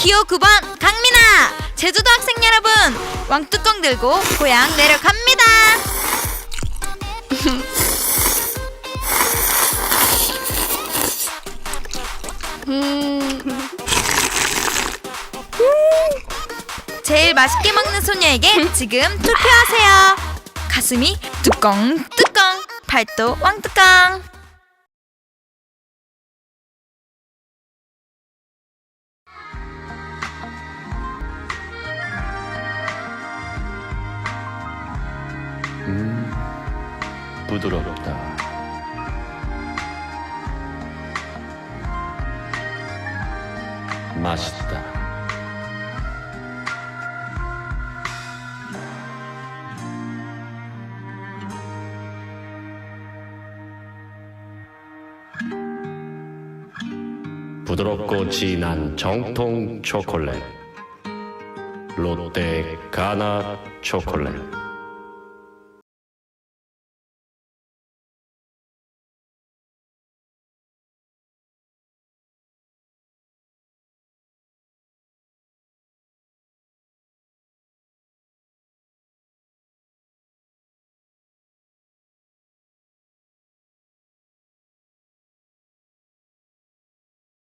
기호 9번 강민아. 제주도 학생 여러분 왕뚜껑 들고 고향 내려갑니다. 제일 맛있게 먹는 소녀에게 지금 투표하세요. 가슴이 뚜껑 뚜껑. 팔도 왕뚜껑 음, 부드럽다. 맛있다. 부드럽고 진한 정통 초콜릿. 롯데 가나 초콜릿.